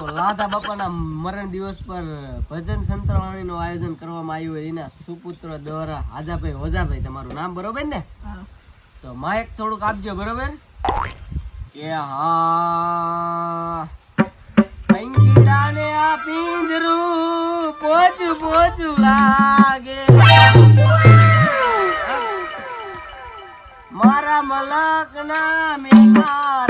તો લાધા બાપાના મરણ દિવસ પર ભજન સંતવાણીનું આયોજન કરવામાં આવ્યું હોય એના સુપુત્ર દ્વારા હાજાભાઈ હોજાભાઈ તમારું નામ બરોબર ને? તો માયક થોડુંક આપજો બરોબર? કે હા. સંગીતાને આ પિંજરું પોચું પોચું લાગે. મારા મલક ના મેઘા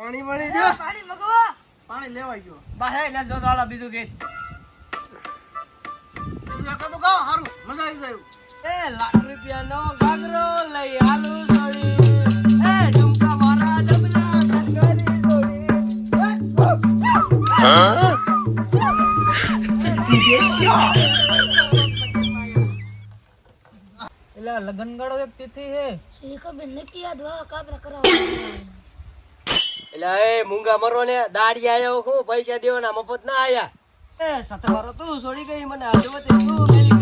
પાણી પાણી પાણી દો પાણી મગવો. પાણી લેવાઈ ગયો. બા હે લે જો હાલો બીજું ગીત લખો તો ગાઓ હારું મજા આવી જાય એ લાખ રૂપિયાનો ગાગરો લઈ હાલું છોડી એ ઝુમકા મારા ડબલા ટંગારી છોડી એટલે લગન ગાળો એક તિથિ હે. શ્રી કબીર નક્કી યાદ? વા કાપરા કરાવવા. એટલે એ મૂંગા મરો ને દાડી આવ્યો હું, પૈસા દેવાના મફત ના આયા. એ સતવારો તું છોડી ગઈ, મને આજવતે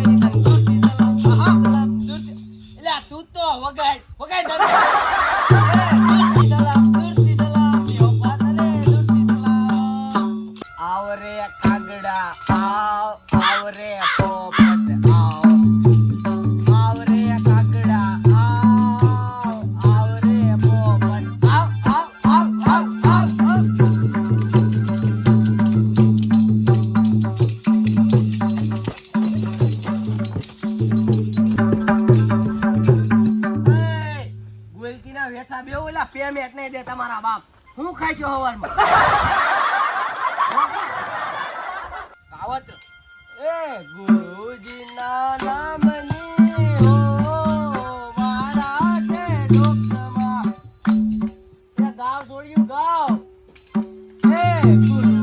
ગોલકીના વેઠા બે ઓલા પેમેન્ટ નહીં દે તમારા બાપ. હું ખાય છું હવારમાં? કાવત. એ ગુરુજીના નામની હો મારા છે લોકમાં ગાવ છોડ્યું ગાવ. એ ગુરુજીના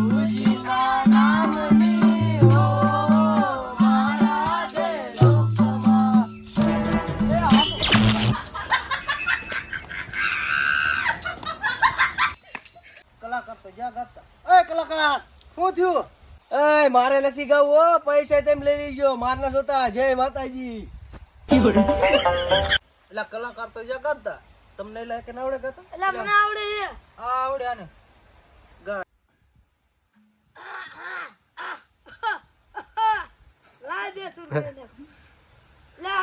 કલાકાર શું થયું? એ મારે નથી ગાવું હો પૈસા તેમ લઈ લીજો માર ના જોતા જય માતાજી. એટલે કલાકાર તો જ્યાં કરતા તમને એટલે કે આવડે ગાતા? એટલે મને આવડે છે. આ આવડે આને. લાય બે સો લે.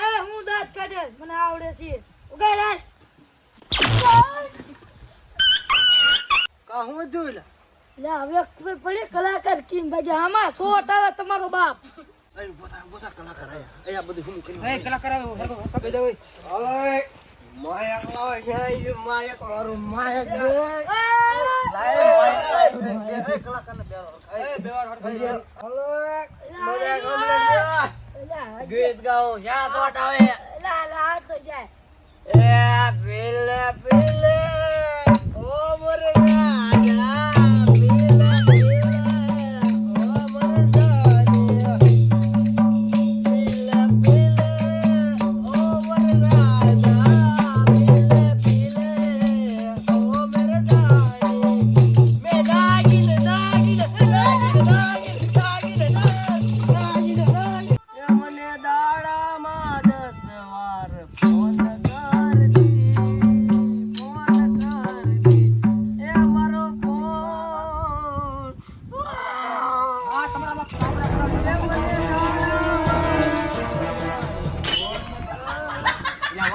હે હું દાંત કાઢે. મને આવડે છે. ઉગાડ. કા હું એટલે લે? હવે ખબર પડી કલાકાર કિમ ભાઈ આમાં સોટ આવે તમારો બાપ. અરે બધા બધા કલાકાર આયા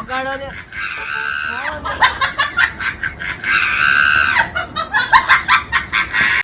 પકડો લે